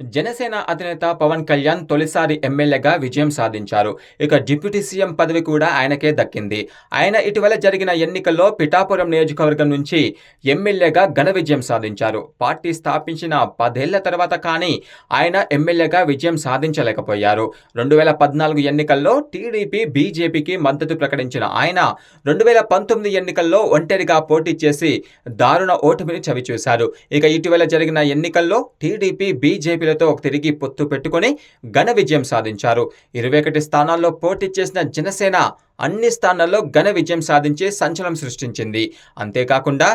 జనసేన అధినేత పవన్ కళ్యాణ్ తొలిసారి ఎమ్మెల్యేగా విజయం సాధించారు. ఇక డిప్యూటీ సీఎం పదవి కూడా ఆయనకే దక్కింది. ఆయన ఇటీవల జరిగిన ఎన్నికల్లో పిఠాపురం నియోజకవర్గం నుంచి ఎమ్మెల్యేగా ఘన విజయం సాధించారు. పార్టీ స్థాపించిన పదేళ్ళ తర్వాత కానీ ఆయన ఎమ్మెల్యేగా విజయం సాధించలేకపోయారు. రెండు వేల పద్నాలుగు ఎన్నికల్లో టీడీపీ బీజేపీకి మద్దతు ప్రకటించిన ఆయన రెండు వేల పంతొమ్మిది ఎన్నికల్లో ఒంటరిగా పోటీ చేసి దారుణ ఓటమిని చవిచూశారు. ఇక ఇటీవల జరిగిన ఎన్నికల్లో టీడీపీ బీజేపీ బీజేపీలతో తిరిగి పొత్తు పెట్టుకుని ఘన విజయం సాధించారు. ఇరవై ఒకటి స్థానాల్లో పోటీ చేసిన జనసేన అన్ని స్థానాల్లో ఘన విజయం సాధించి సంచలనం సృష్టించింది. అంతేకాకుండా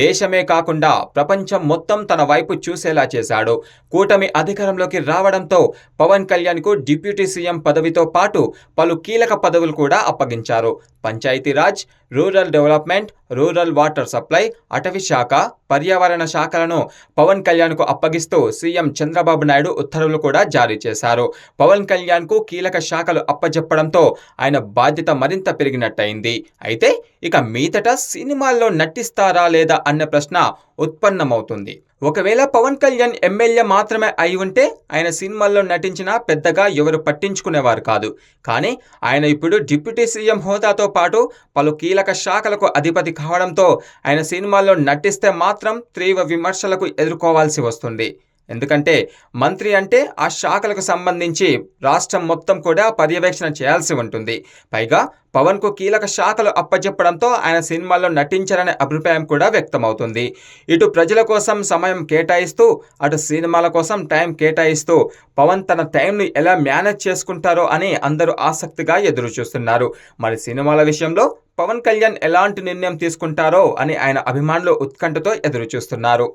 దేశమే కాకుండా ప్రపంచం మొత్తం తన వైపు చూసేలా చేశాడు. కూటమి అధికారంలోకి రావడంతో పవన్ కళ్యాణ్కు డిప్యూటీ సీఎం పదవితో పాటు పలు కీలక పదవులు కూడా అప్పగించారు. Panchayati Raj rural development rural water supply అటవీ శాఖ పర్యావరణ శాఖలను పవన్ కళ్యాణ్కు అప్పగిస్తూ సీఎం చంద్రబాబు నాయుడు ఉత్తర్వులు కూడా జారీ చేశారు. పవన్ కళ్యాణ్కు కీలక శాఖలు అప్పజెప్పడంతో ఆయన బాధ్యత మరింత పెరిగినట్టయింది. అయితే ఇక మీదట సినిమాల్లో నటిస్తారా లేదా అన్న ప్రశ్న ఉత్పన్నమవుతుంది. ఒకవేళ పవన్ కళ్యాణ్ ఎమ్మెల్యే మాత్రమే అయి ఉంటే ఆయన సినిమాల్లో నటించినా పెద్దగా ఎవరు పట్టించుకునేవారు కాదు. కానీ ఆయన ఇప్పుడు డిప్యూటీ సీఎం హోదాతో పాటు పలు కీలక శాఖలకు అధిపతి కావడంతో ఆయన సినిమాల్లో నటిస్తే మాత్రం తీవ్ర విమర్శలకు ఎదుర్కోవాల్సి వస్తుంది. ఎందుకంటే మంత్రి అంటే ఆ శాఖలకు సంబంధించి రాష్ట్రం మొత్తం కూడా పర్యవేక్షణ చేయాల్సి ఉంటుంది. పైగా పవన్కు కీలక శాఖలు అప్పచెప్పడంతో ఆయన సినిమాల్లో నటించారనే అభిప్రాయం కూడా వ్యక్తమవుతుంది. ఇటు ప్రజల కోసం సమయం కేటాయిస్తూ అటు సినిమాల కోసం టైం కేటాయిస్తూ పవన్ తన టైంను ఎలా మేనేజ్ చేసుకుంటారో అని అందరూ ఆసక్తిగా ఎదురు చూస్తున్నారు మరి సినిమాల విషయంలో పవన్ కళ్యాణ్ ఎలాంటి నిర్ణయం తీసుకుంటారో అని ఆయన అభిమానులు ఉత్కంఠతో ఎదురు చూస్తున్నారు